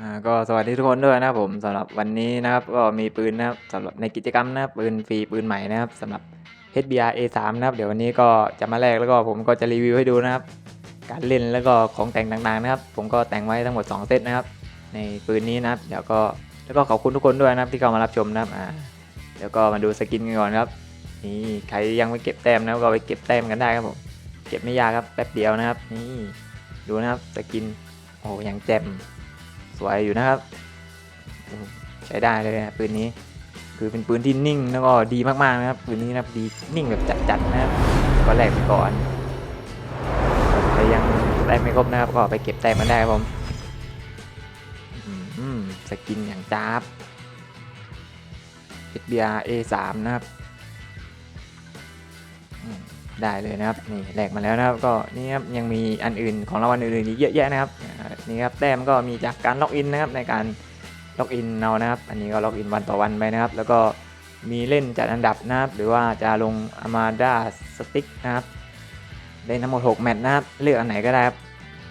อ่าก็สวัสดีทุกคนด้วยนะครับผมสำหรับวันนี้นะครับก็มีปืนนะครับสำหรับในกิจกรรมนะครับปืนฟรีปืนใหม่นะครับสำหรับ HBR A3 นะครับเดี๋ยววันนี้ก็จะมาแลกแล้วก็ผมก็จะรีวิวให้ดูนะครับ การเล่นแล้วก็ของแต่งต่างๆนะครับ ผมก็แต่งไว้ทั้งหมด 2 เซตนะครับ ในปืนนี้นะครับเดี๋ยวก็แล้วก็ขอบคุณทุกคนด้วยนะครับที่เข้ามารับชมนะครับอ่าเดี๋ยวก็มาดูสกินกันก่อนครับนี่ใครยังไม่เก็บแต้มนะก็ไปเก็บแต้มกันได้ครับผมเก็บไม่ยากครับแป๊บเดียวนะครับ นี่ดูนะครับสกินโอ้ยังแจ่ม สวยอยู่นะครับ ใช้ได้เลยนะปืนนี้ คือเป็นปืนที่นิ่งแล้วก็ดีมากๆนะครับปืนนี้นะครับดีนิ่งแบบจัดๆนะครับก็แลกไปก่อนใครยังได้ไม่ครบนะครับ ก็ไปเก็บแต้มมันได้ผมอืมสกินอย่างจ้าบ HBR A3 นะครับได้เลยนะครับนี่แหลกมาแล้วนะครับ ก็นี่ครับยังมีอันอื่นของรางวัลอื่นๆอีกเยอะแยะนะครับ นี่ครับแต้มก็มีจากการล็อกอินนะครับในการล็อกอินเอานะครับ อันนี้ก็ล็อกอินวันต่อวันไปนะครับ แล้วก็มีเล่นจัดอันดับนะครับ หรือว่าจะลง Armada Stick นะครับเล่นทั้งหมด 6 แมตช์นะครับ เลือกอันไหนก็ได้ครับ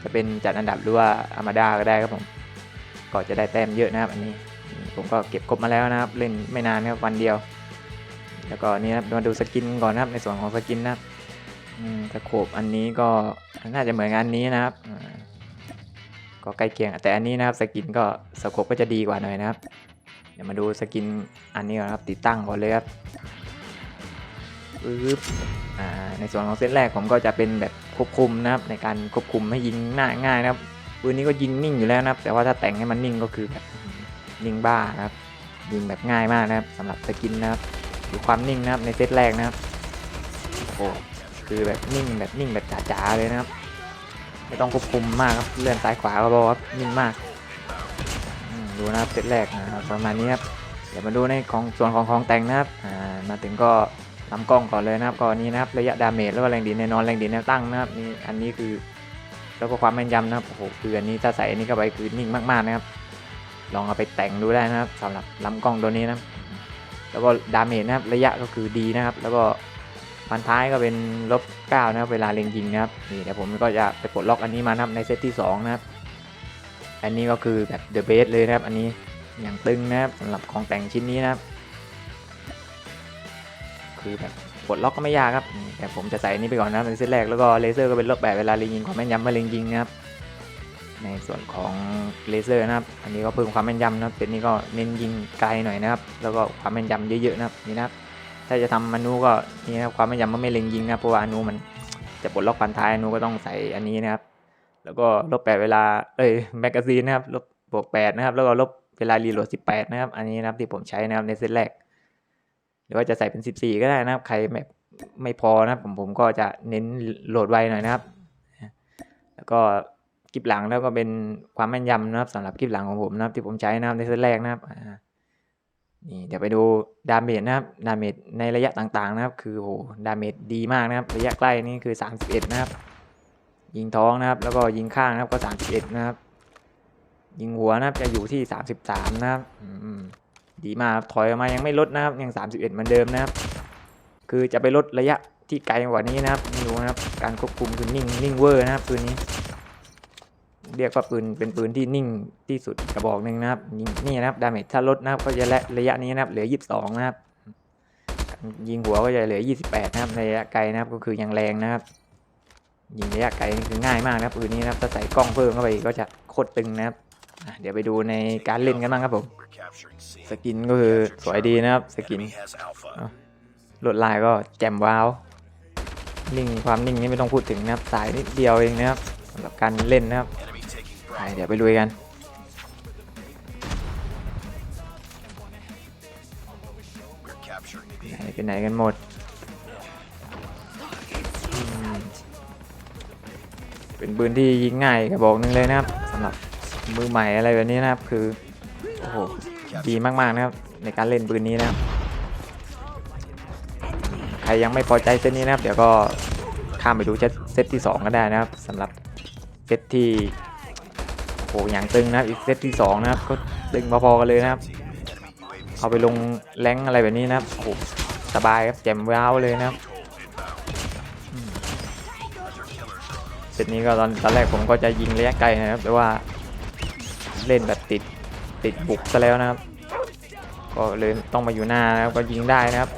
จะเป็นจัดอันดับหรือว่า Armada ก็ได้ครับผม ก็จะได้แต้มเยอะนะครับ อันนี้ผมก็เก็บครบมาแล้วนะครับ เล่นไม่นานครับวันเดียว แล้วก็นี่ครับมาดูสกินก่อนนะครับ ในส่วนของสกินนะครับอืมสโคปอันนี้ก็น่าจะเหมือนกันนี้นะครับ ก็ใกล้เคียง แต่อันนี้นะครับสกินก็สโคปก็จะดีกว่าหน่อยนะครับ เดี๋ยวมาดูสกินอันนี้ก่อนครับติดตั้งก่อนเลยครับปึ๊บอ่าในส่วนของเซตแรกผมก็จะเป็นแบบควบคุมนะครับ ในการควบคุมให้ยิงง่ายง่ายนะครับปืนนี้ก็ยิงนิ่งอยู่แล้วนะครับ แต่ว่าถ้าแต่งให้มันนิ่งก็คือแบบนิ่งบ้านะครับยิงแบบง่ายมากนะครับสำหรับสกินนะครับดูความนิ่งนะครับในเซตแรกนะครับโอ้คือแบบนิ่งแบบนิ่งแบบจ๋าๆเลยนะครับ ไม่ต้องควบคุมมากครับเลื่อนซ้ายขวาก็พอครับนิ่งมากดูนะครับเซตแรกนะครับประมาณนี้ครับเดี๋ยวมาดูในของส่วนของของแต่งนะครับมาถึงก็ลำกล้องก่อนเลยนะครับก่อนนี้นะครับระยะดาเมจแล้วก็แรงดีแน่นอนแรงดีแนวตั้งนะครับนี่อันนี้คือแล้วก็ความแม่นยำนะครับโอ้โหคืออันนี้ถ้าใส่อันนี้เข้าไปคือนิ่งมากๆนะครับ ลองเอาไปแต่งดูได้นะครับสำหรับลำกล้องตัวนี้นะแล้วก็ดาเมจนะครับระยะก็คือดีนะครับ แล้วก็ พันท้ายก็เป็นลบ9นะครับ เวลาเล็งยิงนะครับนี่เดี๋ยวผมก็จะไปปลดล็อกอันนี้มานะครับในเซตที่สองนะครับ อันนี้ก็คือแบบเดอะเบสเลยนะครับ อันนี้อย่างตึงนะครับสำหรับของแต่งชิ้นนี้นะครับ คือแบบกดล็อกก็ไม่ยากครับแต่ผมจะใส่อันนี้ไปก่อนนะครับในเซตแรกแล้วก็เลเซอร์ก็เป็นลบแบบเวลาเล็งยิงความแม่นยำเมื่อเล็งยิงนะครับในส่วนของเลเซอร์นะครับ อันนี้ก็เพิ่มความแม่นยำนะครับเซตนี้ก็เน้นยิงไกลหน่อยนะครับ แล้วก็ความแม่นยำเยอะๆนะครับนี่นะครับ ถ้าจะทำอนูก็นี่นะครับความแม่นยำมันไม่เล็งยิงนะเพราะว่าอนูมันจะปลดล็อกพันท้ายอนูก็ต้องใส่อันนี้นะครับ แล้วก็ลบแปดเวลาเอ้ยแมกกาซีนนะครับลบบวกแปดนะครับ แล้วก็ลบเวลารีโหลดสิบแปดนะครับ อันนี้นะครับที่ผมใช้นะครับในเซตแรก หรือว่าจะใส่เป็นสิบสี่ก็ได้นะครับ ใครแบบไม่พอนะครับผมผมก็จะเน้นโหลดไวหน่อยนะครับ แล้วก็คลิปหลังแล้วก็เป็นความแม่นยำนะครับสำหรับคลิปหลังของผมนะครับที่ผมใช้นะครับในเซตแรกนะครับ นี่เดี๋ยวไปดูดาเมจนะครับดาเมจในระยะต่างๆนะครับ คือโหดาเมจดีมากนะครับ ระยะใกล้นี่คือ 31 นะครับ ยิงท้องนะครับ แล้วก็ยิงข้างนะครับก็ 31 นะครับ ยิงหัวนะครับจะอยู่ที่ 33 นะครับดีมากถอยออกมายังไม่ลดนะครับยัง 31 เหมือนเดิมนะครับ คือจะไปลดระยะที่ไกลกว่านี้นะครับไม่รู้นะครับ การควบคุมคือนิ่งนิ่งเวอร์นะครับปืนนี้ เรียกว่าปืนเป็นปืนที่นิ่งที่สุดกระบอกหนึ่งนะครับนี่นะครับดาเมจถ้าลดนะครับก็จะละระยะนี้นะครับเหลือ 22 นะครับ ยิงหัวก็จะเหลือ 28 นะครับในระยะไกลนะครับก็คือยังแรงนะครับ ยิงระยะไกลนี่คือง่ายมากนะครับปืนนี้นะครับถ้าใส่กล้องเพิ่มเข้าไปอีกก็จะโคตรตึงนะครับเดี๋ยวไปดูในการเล่นกันบ้างครับผมสกินก็คือสวยดีนะครับสกินลดลายก็แจ่มว้าวนิ่งความนิ่งนี่ไม่ต้องพูดถึงนะครับสายนิดเดียวเองนะครับสำหรับการเล่นนะครับ ไปเดี๋ยวไปลุยกันไหนไปไหนกันหมด เป็นปืนที่ยิงง่ายกระบอกหนึงเลยนะครับสำหรับมือใหม่อะไรแบบนี้นะครับ คือ โอ้โห ดีมากๆนะครับ ในการเล่นปืนนี้นะครับ ใครยังไม่พอใจเซตนี้นะครับ เดี๋ยวก็ข้ามไปดูเซตเซตที่ 2 ก็ได้นะครับสำหรับเซตที่ โอ้โหอย่างตึงนะอีกเซตที่2นะครับก็ตึงพอๆกันเลยนะครับ เอาไปลงแรงอะไรแบบนี้นะครับโอ้โหสบายครับแจ่มว้าวเลยนะครับเซตนี้ก็ตอนตอนแรกผมก็จะยิงระยะไกลนะครับแต่ว่าเล่นแบบติดติดบุกซะแล้วนะครับ ก็เลยต้องมาอยู่หน้านะครับก็ยิงได้นะครับ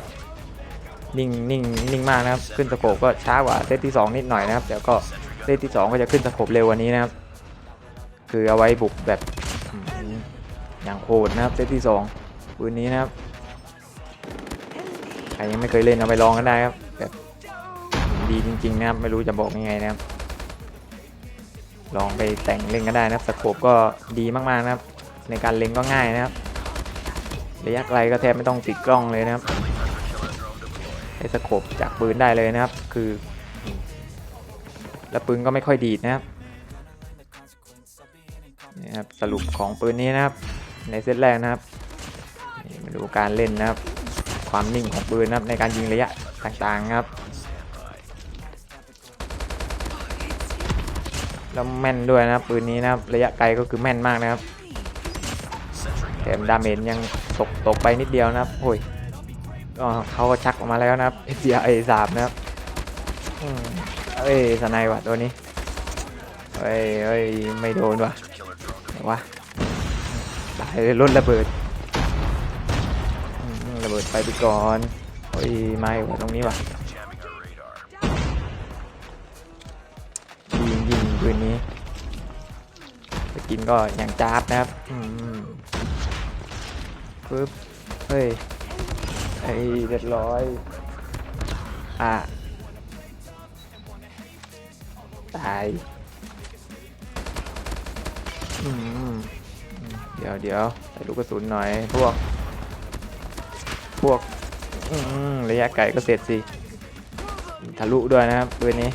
นิ่งนิ่งนิ่งมากนะครับ ขึ้นสโคปก็ช้ากว่าเซตที่ 2 นิดหน่อยนะครับเดี๋ยวก็เซตที่ 2 ก็จะขึ้นสโคปเร็วกว่านี้นะครับ คือเอาไว้บุกแบบอย่างโหดนะครับเซตที่2ปืนนี้นะครับใครยังไม่เคยเล่นเอาไปลองกันได้ครับแบบดีจริงๆนะครับไม่รู้จะบอกยังไงนะครับ ลองไปแต่งเล่นก็ได้นะครับสโคปก็ดีมากๆนะครับ ในการเล็งก็ง่ายนะครับระยะไกลก็แทบไม่ต้องติดกล้องเลยนะครับใช้สโคปจากปืนได้เลยนะครับ คือ แล้วปืนก็ไม่ค่อยดีดนะครับ ครับสรุปของปืนนี้นะครับ ในเซตแรกนะครับมาดูการเล่นนะครับ ความนิ่งของปืนนะครับในการยิงระยะต่างๆนะครับแล้วแม่นด้วยนะครับปืนนี้นะครับระยะไกลก็คือแม่นมากนะครับแถมดาเมจยังตกตกไปนิดเดียวนะครับโอ้ยก็เขาก็ชักออกมาแล้วนะครับ SDI สามนะครับอืมเอ้ยสไนว่ะตัวนี้เฮ้ยเฮ้ยไม่โดนว่ะ วะตายเลยรถระเบิดระเบิดไปไปก่อนเฮ้ยไม่ว่ะตรงนี้ว่ะยิงยิงปืนนี้สกินก็อย่างจ้าบนะครับปึ๊บเฮ้ยไอ้เรียบร้อยอะตาย อืมเดี๋ยวเดี๋ยวใส่ลูกกระสุนหน่อย พวก พวกอืมระยะไกลก็เสร็จสิ ทะลุด้วยนะครับปืนนี้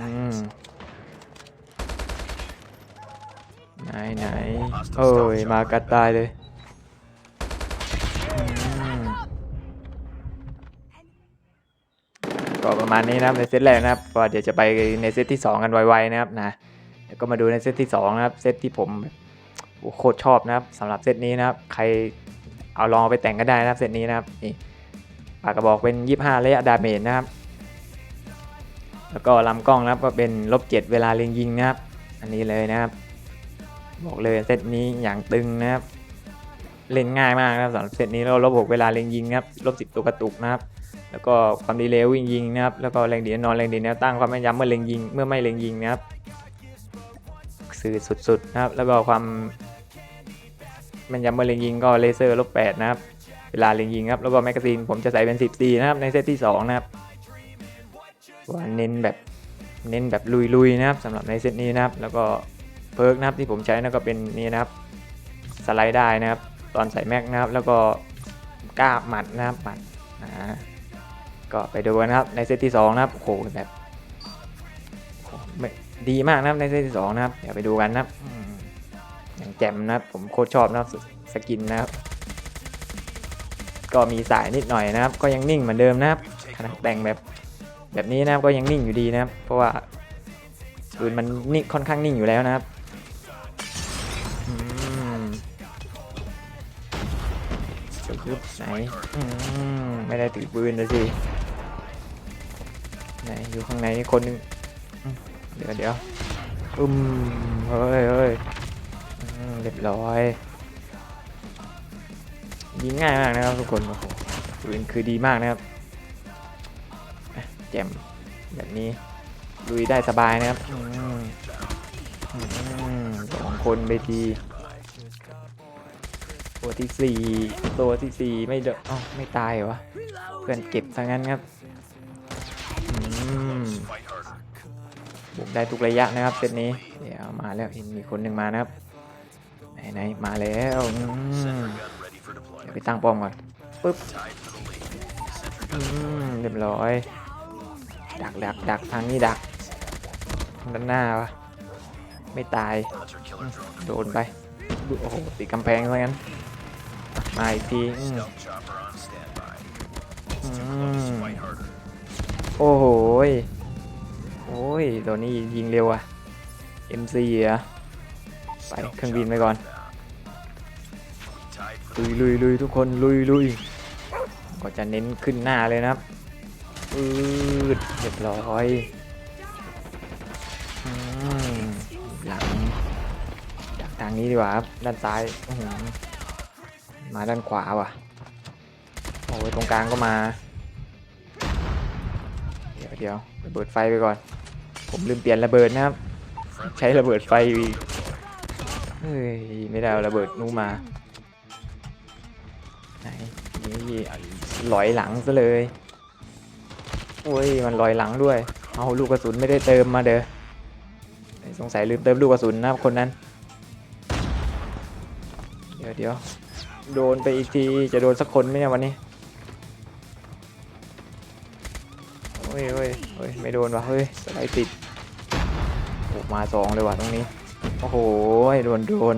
อืมไหนไหนโอ้ย มากัดตายเลยก็ประมาณนี้นะครับในเซตแรกนะครับก็เดี๋ยวจะไปในเซตที่ 2 กันไวๆนะครับนะ เดี๋ยวก็มาดูในเซตที่2นะครับเซตที่ผมโคตรชอบนะครับสำหรับเซตนี้นะครับ ใครเอาลองไปแต่งก็ได้นะครับเซตนี้นะครับนี่ปากกระบอกเป็น 25ระยะดาเมจนะครับ แล้วก็ลำกล้องนะครับก็เป็นลบเจ็ดเวลาเล็งยิงนะครับ อันนี้เลยนะครับ บอกเลยเซตนี้อย่างตึงนะครับ เล่นง่ายมากนะครับสำหรับเซตนี้แล้วลบหกเวลาเล็งยิงนะครับลบสิบตัวกระตุกนะครับ แล้วก็ความดีเลย์วิ่งยิงนะครับ แล้วก็แรงดีนอนแรงดีแนวตั้งความแม่นยำเมื่อเล็งยิงเมื่อไม่เล็งยิงนะครับ สื่อสุดๆนะครับ แล้วก็ความม่นยำเมื่อเล็งยิงก็เลเซอร์ลบแปดนะครับ เวลาเล็งยิงครับ แล้วก็แมกกาซีนผมจะใส่เป็น14นะครับ ในเซตที่ 2 นะครับว่าเน้นแบบเน้นแบบลุยๆนะครับสำหรับในเซตนี้นะครับ แล้วก็เพิร์กนะครับที่ผมใช้นั่นก็เป็นนี่นะครับสไลด์ได้นะครับ ตอนใส่แม็กนะครับ แล้วก็กล้าหมัดนะครับหมัดนะก็ไปดูกันนะครับในเซตที่ 2 นะครับโอ้โหแบบไม่ ดีมากนะครับในเซตที่2นะครับ เดี๋ยวไปดูกันนะครับอย่างแจ่มนะครับ ผมโคตรชอบนะครับสกินนะครับ ก็มีสายนิดหน่อยนะครับ ก็ยังนิ่งเหมือนเดิมนะครับขนาดแต่งแบบแบบนี้นะครับก็ยังนิ่งอยู่ดีนะครับ เพราะว่าปืนมันนิ่งค่อนข้างนิ่งอยู่แล้วนะครับอืมจะคืบไหนอืมไม่ได้ถือปืนเลยสิไหนอยู่ข้างในนี่คนนึง เดี๋ยวเดี๋ยวอืมเฮ้ยเฮ้ยเรียบร้อยยิงง่ายมากนะครับทุกคนโอ้โหปืนคือดีมากนะครับแจมแบบนี้ลุยได้สบายนะครับสองคนไปทีตัวที่สี่ตัวที่สี่ไม่เดนอ๋อไม่ตายเหรอวะเพื่อนเก็บซะงั้นครับ บุกได้ทุกระยะนะครับเซตนี้ เดี๋ยวมาแล้วมีคนหนึ่งมานะครับไหนๆมาแล้วเดี๋ยวไปตั้งป้อมก่อนปึ๊บเรียบร้อย ดักดักดักทางนี้ดักด้านหน้าวะไม่ตาย โดนไปโอ้โหติดกำแพงซะงั้น มาอีกทีโอ้โหย อ้ย ตัวนี้ยิงเร็วอะ MC เหรอะไปเครื่องบินไปก่อน ลุยลุยลุยทุกคนลุยลุยก็จะเน้นขึ้นหน้าเลยนะครับอืดเรียบร้อยอืมหลังดักทางางนี้ดีกว่าครับ ด้านซ้ายอื้อหือมาด้านขวาว่ะ โอ้ยตรงกลางก็มา เดี๋ยวเดี๋ยวระเบิดไฟไปก่อน ผมลืมเปลี่ยนระเบิดนะครับ ใช้ระเบิดไฟเฮ้ยไม่ได้ระเบิดนู้มาไหนนี่ลอยหลังซะเลยโอ้ยมันลอยหลังด้วย เอาลูกกระสุนไม่ได้เติมมาเด้อสงสัยลืมเติมลูกกระสุนนะครับคนนั้น เดี๋ยวเดี๋ยวโดนไปอีกทีจะโดนสักคนไหมเนี่ยวันนี้ โอ้ยไม่โดนว่ะเฮ้ยสไลด์ติดโอ้มาสองเลยว่ะตรงนี้โอ้โหโดนโดน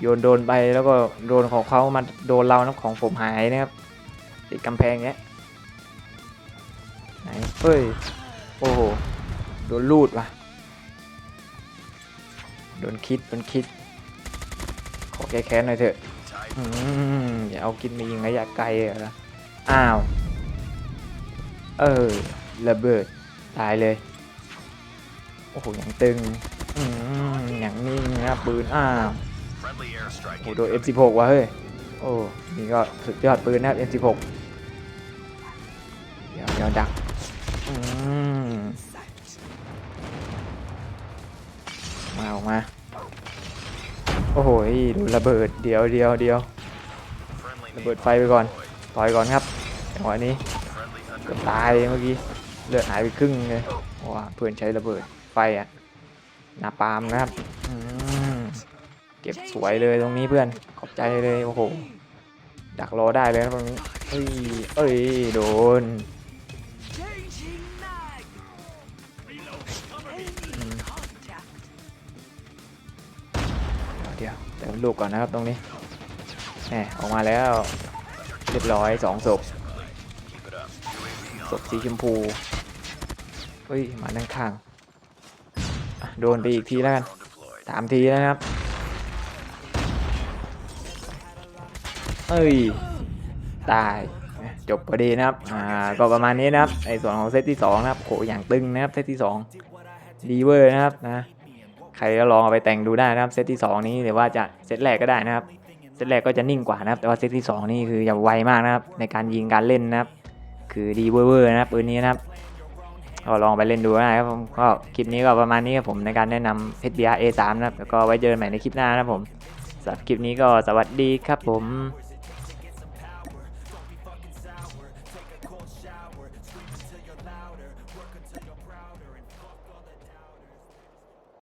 โยนโดนไปแล้วก็โดนของเขามาโดนเรานะของผมหายนะครับติดกำแพงเงี้ยไหนเฮ้ยโอ้โหโดนลูดว่ะโดนคิดโดนคิด ขอแก้แค้นหน่อยเถอะอย่าเอากินมายิงระยะไกลเหรออ้าว เออระเบิด ตายเลย โอ้โหอย่างตึงอย่างนิ่งนะครับปืน อ้าวโอ้โหโดน F16 ว่ะเฮ้ย โอ้ นี่ก็สุดยอดปืนนะครับ M16 เดี๋ยวเดี๋ยวดักมาออกมา โอ้โหดูระเบิด เดี๋ยวเดียวเดียวระเบิดไฟไปก่อน ต่อยก่อนครับจังหวะนี้เกือบตายเมื่อกี้ เลือดหายไปครึ่งเลยว้าเพื่อนใช้ระเบิดไฟอะหนาปามนะครับเก็บสวยเลยตรงนี้เพื่อนขอบใจเลยโอ้โหดักรอได้เลยตรงนี้เอ้ยเอ้ยโดนเดี๋ยวเติมลูกก่อนนะครับตรงนี้แหมออกมาแล้วเรียบร้อยสองศพศพสีชมพู เฮ้ยมาด้านข้างโดนไปอีกทีแล้วกันสามทีแล้วนะครับ เอ้ย ตาย จบพอดีนะครับ อ่า ก็ประมาณนี้นะครับ ในส่วนของเซตที่ 2 นะครับ โห อย่างตึงนะครับ เซตที่2ดีเวอร์นะครับนะ ใครก็ลองเอาไปแต่งดูได้นะครับ เซตที่ 2 นี้หรือว่าจะเซตแรกก็ได้นะครับ เซตแรกก็จะนิ่งกว่านะครับ แต่ว่าเซตที่ 2 นี่คือจะไวมากนะครับ ในการยิงการเล่นนะครับ คือดีเวอร์นะครับปืนนี้นะครับ ก็ลองไปเล่นดูนะครับผมก็คลิปนี้ก็ประมาณนี้ครับผมในการแนะนำ HDR A3 นะครับแล้วก็ไว้เจอกันใหม่ในคลิปหน้านะครับผมสำหรับคลิปนี้ก็สวัสดีครับผม